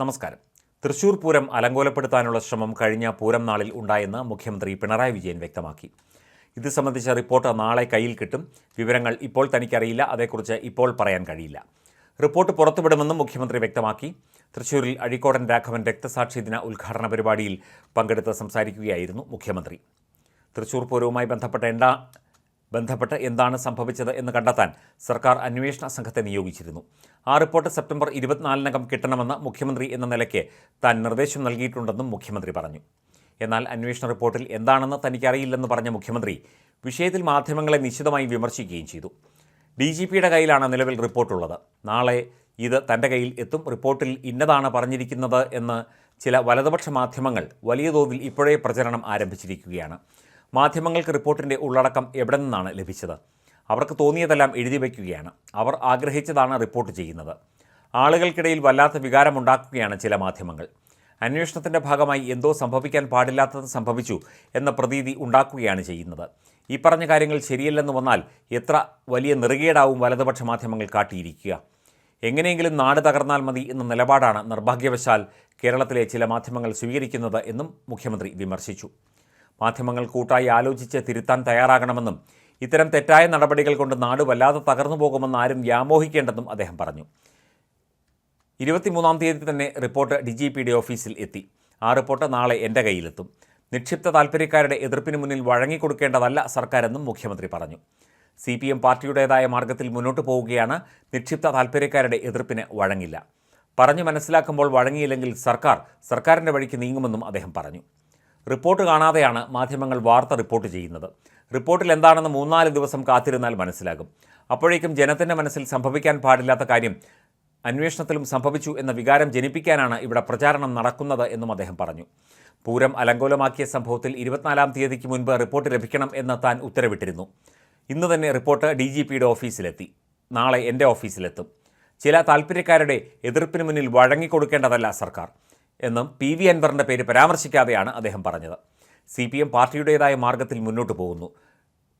നമസ്കാരം. തൃശൂർ പൂരം അലങ്കോലപ്പെടുത്താനുള്ള ശ്രമം കഴിഞ്ഞ പൂരം നാളിൽ ഉണ്ടായെന്ന് മുഖ്യമന്ത്രി പിണറായി വിജയൻ വ്യക്തമാക്കി. ഇത് സംബന്ധിച്ച റിപ്പോർട്ട് നാളെ കയ്യിൽ കിട്ടും. വിവരങ്ങൾ ഇപ്പോൾ തനിക്കറിയില്ല. അതേക്കുറിച്ച് ഇപ്പോൾ പറയാൻ കഴിയില്ല. റിപ്പോർട്ട് പുറത്തുവിടുമെന്നും മുഖ്യമന്ത്രി വ്യക്തമാക്കി. തൃശൂരിൽ അഴീക്കോടൻ രാഘവൻ രക്തസാക്ഷി ദിന ഉദ്ഘാടന പരിപാടിയിൽ പങ്കെടുത്ത് സംസാരിക്കുകയായിരുന്നു മുഖ്യമന്ത്രി. തൃശൂർ പൂരവുമായി ബന്ധപ്പെട്ട എന്താ ബന്ധപ്പെട്ട് എന്താണ് സംഭവിച്ചത് എന്ന് കണ്ടെത്താൻ സർക്കാർ അന്വേഷണ സംഘത്തെ നിയോഗിച്ചിരുന്നു. ആ റിപ്പോർട്ട് സെപ്റ്റംബർ ഇരുപത്തിനാലിനകം കിട്ടണമെന്ന് മുഖ്യമന്ത്രി എന്ന നിലയ്ക്ക് താൻ നിർദ്ദേശം നൽകിയിട്ടുണ്ടെന്നും മുഖ്യമന്ത്രി പറഞ്ഞു. എന്നാൽ അന്വേഷണ റിപ്പോർട്ടിൽ എന്താണെന്ന് തനിക്കറിയില്ലെന്ന് പറഞ്ഞ മുഖ്യമന്ത്രി വിഷയത്തിൽ മാധ്യമങ്ങളെ നിശിതമായി വിമർശിക്കുകയും ചെയ്തു. ഡി ജി പിയുടെ കയ്യിലാണ് നിലവിൽ റിപ്പോർട്ടുള്ളത്. നാളെ ഇത് തന്റെ കയ്യിൽ എത്തും. റിപ്പോർട്ടിൽ ഇന്നതാണ് പറഞ്ഞിരിക്കുന്നത് എന്ന് ചില വലതുപക്ഷ മാധ്യമങ്ങൾ വലിയ തോതിൽ ഇപ്പോഴേ പ്രചരണം ആരംഭിച്ചിരിക്കുകയാണ്. മാധ്യമങ്ങൾക്ക് റിപ്പോർട്ടിന്റെ ഉള്ളടക്കം എവിടെ നിന്നാണ് ലഭിച്ചത്? അവർക്ക് തോന്നിയതെല്ലാം എഴുതി വയ്ക്കുകയാണ്. അവർ ആഗ്രഹിച്ചതാണ് റിപ്പോർട്ട് ചെയ്യുന്നത്. ആളുകൾക്കിടയിൽ വല്ലാത്ത വികാരമുണ്ടാക്കുകയാണ് ചില മാധ്യമങ്ങൾ. അന്വേഷണത്തിന്റെ ഭാഗമായി എന്തോ സംഭവിക്കാൻ പാടില്ലാത്തത് സംഭവിച്ചു എന്ന പ്രതീതി ഉണ്ടാക്കുകയാണ് ചെയ്യുന്നത്. ഈ പറഞ്ഞ കാര്യങ്ങൾ ശരിയല്ലെന്ന് വന്നാൽ എത്ര വലിയ നെറുകേടാവും വലതുപക്ഷ മാധ്യമങ്ങൾ കാട്ടിയിരിക്കുക. എങ്ങനെയെങ്കിലും നാട് തകർന്നാൽ മതി എന്ന നിലപാടാണ് നിർഭാഗ്യവശാൽ കേരളത്തിലെ ചില മാധ്യമങ്ങൾ സ്വീകരിക്കുന്നത് എന്നും മുഖ്യമന്ത്രി വിമർശിച്ചു. മാധ്യമങ്ങൾ കൂട്ടായി ആലോചിച്ച് തിരുത്താൻ തയ്യാറാകണമെന്നും ഇത്തരം തെറ്റായ നടപടികൾ കൊണ്ട് നാട് വല്ലാതെ തകർന്നു പോകുമെന്ന് ആരും വ്യാമോഹിക്കേണ്ടെന്നും അദ്ദേഹം പറഞ്ഞു. ഇരുപത്തിമൂന്നാം തീയതി തന്നെ റിപ്പോർട്ട് ഡി ജി പിയുടെ ഓഫീസിൽ എത്തി. ആ റിപ്പോർട്ട് നാളെ എന്റെ കയ്യിലെത്തും. നിക്ഷിപ്ത താൽപ്പര്യക്കാരുടെ എതിർപ്പിന് മുന്നിൽ വഴങ്ങിക്കൊടുക്കേണ്ടതല്ല സർക്കാരെന്നും മുഖ്യമന്ത്രി പറഞ്ഞു. സി പി എം പാർട്ടിയുടേതായ മാർഗത്തിൽ മുന്നോട്ട് പോവുകയാണ് നിക്ഷിപ്ത താൽപ്പര്യക്കാരുടെ എതിർപ്പിന് വഴങ്ങില്ല. പറഞ്ഞു മനസ്സിലാക്കുമ്പോൾ വഴങ്ങിയില്ലെങ്കിൽ സർക്കാർ സർക്കാരിന്റെ വഴിക്ക് നീങ്ങുമെന്നും അദ്ദേഹം പറഞ്ഞു. റിപ്പോർട്ട് കാണാതെയാണ് മാധ്യമങ്ങൾ വാർത്ത റിപ്പോർട്ട് ചെയ്യുന്നത്. റിപ്പോർട്ടിൽ എന്താണെന്ന് മൂന്നാൽ ദിവസം കാത്തിരുന്നാൽ മനസ്സിലാകും. അപ്പോഴേക്കും ജനത്തിന്റെ മനസ്സിൽ സംഭവിക്കാൻ പാടില്ലാത്ത കാര്യം അന്വേഷണത്തിലും സംഭവിച്ചു എന്ന വികാരം ജനിപ്പിക്കാനാണ് ഇവിടെ പ്രചാരണം നടക്കുന്നത് എന്നും അദ്ദേഹം പറഞ്ഞു. പൂരം അലങ്കോലമാക്കിയ സംഭവത്തിൽ ഇരുപത്തിനാലാം തീയതിക്ക് മുൻപ് റിപ്പോർട്ട് ലഭിക്കണം എന്ന് താൻ ഉത്തരവിട്ടിരുന്നു. ഇന്ന് തന്നെ റിപ്പോർട്ട് ഡി ജി പിയുടെ ഓഫീസിലെത്തി. നാളെ എന്റെ ഓഫീസിലെത്തും. ചില താൽപ്പര്യക്കാരുടെ എതിർപ്പിന് മുന്നിൽ വഴങ്ങിക്കൊടുക്കേണ്ടതല്ല സർക്കാർ. എന്നും പി വി അൻവറിന്റെ പേര് പരാമർശിക്കാതെയാണ് അദ്ദേഹം പറഞ്ഞത്. സി പി എം പാർട്ടിയുടേതായ മാർഗത്തിൽ മുന്നോട്ട് പോകുന്നു.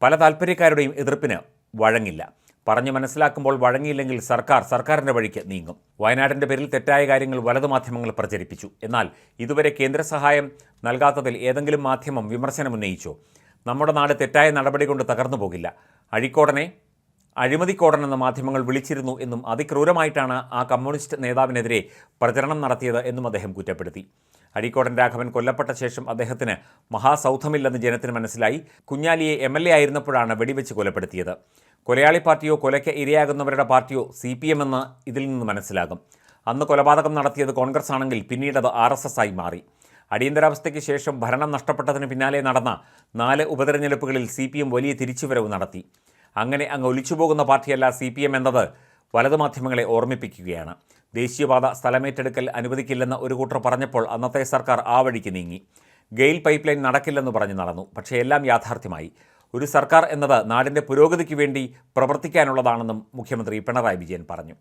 പല താൽപ്പര്യക്കാരുടെയും എതിർപ്പിന് വഴങ്ങില്ല. പറഞ്ഞു മനസ്സിലാക്കുമ്പോൾ വഴങ്ങിയില്ലെങ്കിൽ സർക്കാർ സർക്കാരിന്റെ വഴിക്ക് നീങ്ങും. വയനാടിന്റെ പേരിൽ തെറ്റായ കാര്യങ്ങൾ വലതു മാധ്യമങ്ങൾ പ്രചരിപ്പിച്ചു. എന്നാൽ ഇതുവരെ കേന്ദ്ര സഹായം നൽകാത്തതിൽ ഏതെങ്കിലും മാധ്യമം വിമർശനമുന്നയിച്ചോ? നമ്മുടെ നാട് തെറ്റായ നടപടി കൊണ്ട് തകർന്നു പോകില്ല അഴിക്കോടനെ അഴിമതിക്കോടൻ എന്ന മാധ്യമങ്ങൾ വിളിച്ചിരുന്നു എന്നും അതിക്രൂരമായിട്ടാണ് ആ കമ്മ്യൂണിസ്റ്റ് നേതാവിനെതിരെ പ്രചരണം നടത്തിയത് എന്നും അദ്ദേഹം കുറ്റപ്പെടുത്തി. അഴീക്കോടൻ രാഘവൻ കൊല്ലപ്പെട്ട ശേഷം അദ്ദേഹത്തിന് മഹാസൗധമില്ലെന്ന് ജനത്തിന് മനസ്സിലായി. കുഞ്ഞാലിയെ എം എൽ എ ആയിരുന്നപ്പോഴാണ് വെടിവെച്ച് കൊലപ്പെടുത്തിയത്. കൊലയാളി പാർട്ടിയോ കൊലയ്ക്ക് ഇരയാകുന്നവരുടെ പാർട്ടിയോ സി പി എം എന്ന് ഇതിൽ നിന്ന് മനസ്സിലാകും. അന്ന് കൊലപാതകം നടത്തിയത് കോൺഗ്രസ് ആണെങ്കിൽ പിന്നീട് അത് ആർ എസ് എസ് ആയി മാറി. അടിയന്തരാവസ്ഥയ്ക്ക് ശേഷം ഭരണം നഷ്ടപ്പെട്ടതിന് പിന്നാലെ നടന്ന നാല് ഉപതെരഞ്ഞെടുപ്പുകളിൽ സി പി എം വലിയ തിരിച്ചുവരവ് നടത്തി. അങ്ങനെ അങ്ങ് ഒലിച്ചുപോകുന്ന പാർട്ടിയല്ല സി പി എം എന്നത്. വലതു മാധ്യമങ്ങളെ ഓർമ്മിപ്പിക്കുകയാണ്. ദേശീയപാത സ്ഥലമേറ്റെടുക്കൽ അനുവദിക്കില്ലെന്ന് ഒരു കൂട്ടർ പറഞ്ഞപ്പോൾ അന്നത്തെ സർക്കാർ ആ വഴിക്ക് നീങ്ങി. ഗെയിൽ പൈപ്പ് ലൈൻ നടക്കില്ലെന്ന് പറഞ്ഞു നടന്നു. പക്ഷേ എല്ലാം യാഥാർത്ഥ്യമായി. ഒരു സർക്കാർ എന്നത് നാടിന്റെ പുരോഗതിക്ക് വേണ്ടി പ്രവർത്തിക്കാനുള്ളതാണെന്നും മുഖ്യമന്ത്രി പിണറായി വിജയൻ പറഞ്ഞു.